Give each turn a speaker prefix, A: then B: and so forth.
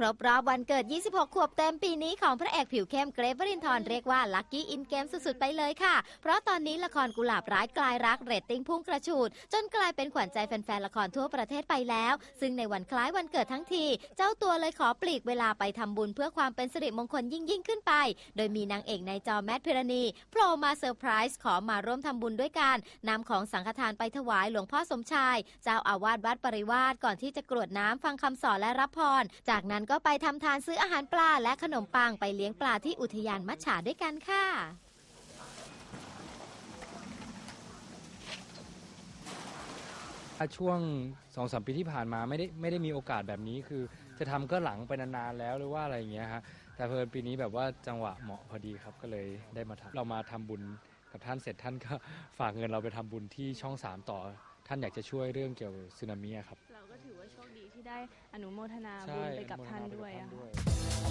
A: ครบรอบวันเกิด 26 ขวบเต็มปีนี้ของพระเอกผิวเข้มเกรฟวรินทร์เรียกว่าลัคกี้อินเกมสุดๆ ไปเลยค่ะ เพราะตอนนี้ละครกุหลาบร้ายกลายรักเรตติ้งพุ่งกระฉูด จนกลายเป็นขวัญใจแฟนๆ ละครทั่วประเทศไปแล้ว ซึ่งในวันคล้ายวันเกิดทั้งที เจ้าตัวเลยขอปลีกเวลาไปทำบุญเพื่อความเป็นสิริมงคลยิ่งยิ่งๆขึ้นไป โดยมีนางเอกในจอแมทพิรณีโผล่มาเซอร์ไพรส์ขอมาร่วมทำบุญด้วยกันนำของสังฆทานไปถวายหลวงพ่อสมชาย เจ้าอาวาสวัดปริวาสก่อนที่จะกรวดน้ำฟังคำสอนและรับพร จากนั้นก็ไปทำทานซื้ออาหารปลาและขนมปังไปเลี้ยงปลาที่อุทยานมัจฉาด้วยกันค่ะ
B: ช่วงสองสามปีที่ผ่านมาไม่ได้ไม่ได้มีโอกาสแบบนี้คือจะทำก็หลังไปนานๆแล้วหรือว่าอะไรอย่างเงี้ยฮะแต่เพิ่นปีนี้แบบว่าจังหวะเหมาะพอดีครับก็เลยได้มาทำเรามาทำบุญกับท่านเสร็จท่านก็ฝากเงินเราไปทำบุญที่ช่องสามต่อ ท่านอยากจะช่วยเรื่องเกี่ยวกับสึนามิอะครับ
C: เราก็ถือว่าโชคดีที่ได้อนุโมทนาบุ
B: ใช่
C: ญไปกับท่าน
B: อโมท
C: ด้วย
B: ไป
C: อะ
B: บท่
C: ค่ะ
B: ด้วย